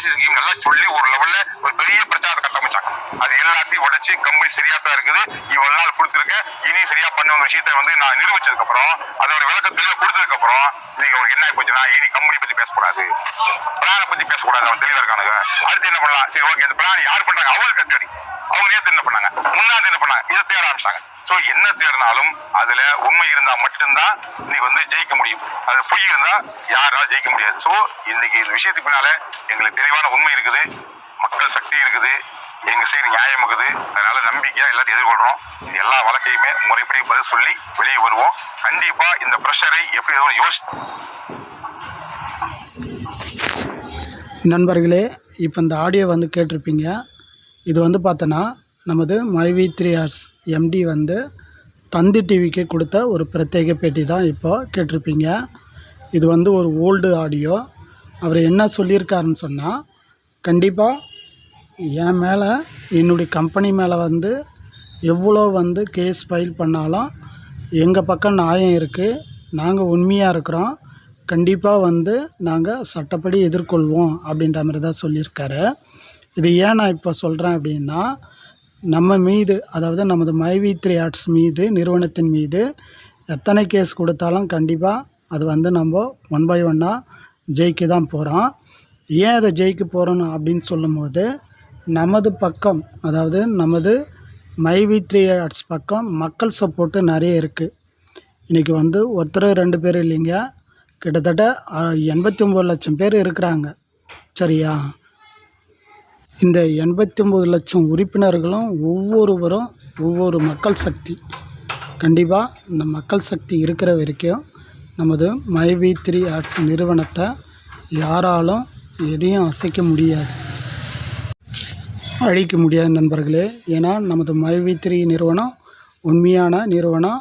Emergency scheme நல்லா சொல்லி ஒரு லெவல்ல ஒரு பெரிய பிரச்சாரத்தை கட்டமைச்சாங்க. அது எல்லாத்தையும் உடைச்சு கம்பெனி சரியா தான் இருக்குது. இவ்வளவு நாள் கொடுத்துருக்க இனி சரியா பண்ணுற விஷயத்தை வந்து நான் நிரூபிச்சதுக்கு அப்புறம் அதோட விளக்கம் தெளிவா கொடுத்ததுக்கு அப்புறம் இன்னைக்கு அவருக்கு என்ன போச்சுன்னா இனி கம்பெனி பத்தி பேசக்கூடாது. பிளானை பத்தி பேசக்கூடாது அவன் தெளிவா இருக்கானுங்க. அடுத்து என்ன பண்ணலாம்? சரி ஓகே இந்த பிளான் யார் பண்றாங்க? அவங்களுக்கு தேடி ஸோ என்ன தேடினாலும் அதுல உண்மை இருந்தா மட்டும்தான் இன்னைக்கு வந்து ஜெயிக்க முடியும். அது பொய் இருந்தா யாராலும் ஜெயிக்க முடியாது. ஸோ இன்னைக்கு இந்த விஷயத்துக்கு பின்னால எங்களுக்கு தெளிவான உண்மை இருக்குது மக்கள் சக்தி இருக்குது எங்க சைடு நியாயம் இருக்குது. அதனால நம்பிக்கையா எல்லாத்தையும் எதிர்கொள்றோம். இந்த எல்லா வழக்கையுமே முறைப்படி பதில் சொல்லி வெளியே வருவோம். கண்டிப்பா இந்த ப்ரெஷரை எப்படி எதுவும் யோசி நண்பர்களே இப்போ இந்த ஆடியோ வந்து கேட்டிருப்பீங்க. இது வந்து பார்த்தோன்னா நமது மைவி த்ரீ ஆர்ஸ் எம்டி வந்து தந்தி டிவிக்கு கொடுத்த ஒரு பிரத்யேக பேட்டி தான் இப்போ கேட்டிருப்பீங்க. இது வந்து ஒரு ஓல்டு ஆடியோ. அவர் என்ன சொல்லியிருக்காருன்னு சொன்னால் கண்டிப்பாக என் மேலே என்னுடைய கம்பெனி மேலே வந்து எவ்வளோ வந்து கேஸ் ஃபைல் பண்ணாலும் எங்கள் பக்கம் நியாயம் இருக்குது நாங்கள் உண்மையாக இருக்கிறோம். கண்டிப்பாக வந்து நாங்கள் சட்டப்படி எதிர்கொள்வோம். அப்படின்ற மாதிரி தான் சொல்லியிருக்காரு. இது ஏன் நான் இப்போ சொல்கிறேன் அப்படின்னா நம்ம மீது அதாவது நமது மைவி த்ரீ ஆர்ட்ஸ் மீது நிறுவனத்தின் மீது எத்தனை கேஸ் கொடுத்தாலும் கண்டிப்பாக அது வந்து நம்ம ஒன் பை ஒன்னாக ஜெயிக்க தான் போகிறோம் ஏன் அதை ஜெயிக்க போகிறோம் அப்படின்னு சொல்லும்போது நமது பக்கம் அதாவது நமது மைவி த்ரீ ஆர்ட்ஸ் பக்கம் மக்கள் சப்போர்ட்டு நிறைய இருக்குது இன்றைக்கி வந்து ஒருத்தர் ரெண்டு பேர் இல்லைங்க. கிட்டத்தட்ட எண்பத்தி ஒம்பது லட்சம் பேர் இருக்கிறாங்க. சரியா? இந்த எண்பத்தி ஒம்பது லட்சம் உறுப்பினர்களும் ஒவ்வொருவரும் ஒவ்வொரு மக்கள் சக்தி. கண்டிப்பாக இந்த மக்கள் சக்தி இருக்கிற வரைக்கும் நமது மைவி த்ரீ ஆர்ட்ஸ் நிறுவனத்தை யாராலும் எதையும் அசைக்க முடியாது. அழிக்க முடியாது நண்பர்களே. ஏன்னா நமது மைவி த்ரீ நிறுவனம் உண்மையான நிறுவனம்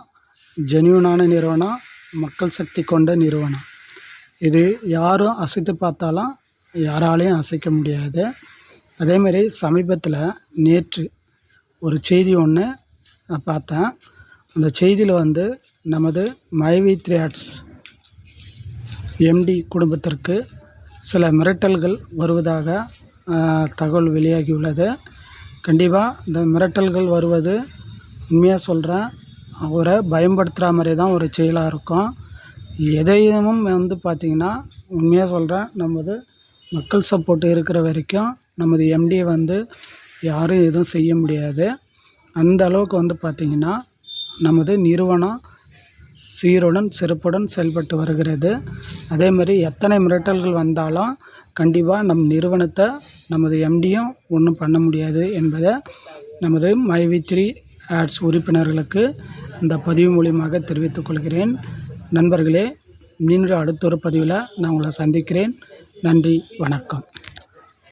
ஜென்யூனான நிறுவனம் மக்கள் சக்தி கொண்ட நிறுவனம். இது யாரும் அசைத்து பார்த்தாலும் யாராலையும் அசைக்க முடியாது. அதேமாரி சமீபத்தில் நேற்று ஒரு செய்தி ஒன்று பார்த்தேன். அந்த செய்தியில் வந்து நமது மைவி த்ரீ ஆர்ட்ஸ் எம்டி குடும்பத்திற்கு சில மிரட்டல்கள் வருவதாக தகவல் வெளியாகியுள்ளது. கண்டிப்பாக இந்த மிரட்டல்கள் வருவது உண்மையாக சொல்கிறேன் அவரை பயன்படுத்துகிற மாதிரி தான் ஒரு செயலாக இருக்கும். எதையும் வந்து பார்த்திங்கன்னா உண்மையாக சொல்கிறேன் நமது மக்கள் சப்போர்ட் இருக்கிற வரைக்கும் நமது எம்டியை வந்து யாரும் எதுவும் செய்ய முடியாது. அந்த அளவுக்கு வந்து பார்த்திங்கன்னா நமது நிறுவனம் சீருடன் சிறப்புடன் செயல்பட்டு வருகிறது. அதே மாதிரி எத்தனை மிரட்டல்கள் வந்தாலும் கண்டிப்பாக நம் நிறுவனத்தை நமது எம்டியும் ஒன்றும் பண்ண முடியாது என்பதை நமது மைவி த்ரீ ஆட்ஸ் உறுப்பினர்களுக்கு இந்த பதிவு மூலியமாக தெரிவித்துக் கொள்கிறேன். நண்பர்களே மீண்டும் அடுத்த ஒரு பதிவில் நான் உங்களை சந்திக்கிறேன். நன்றி வணக்கம்.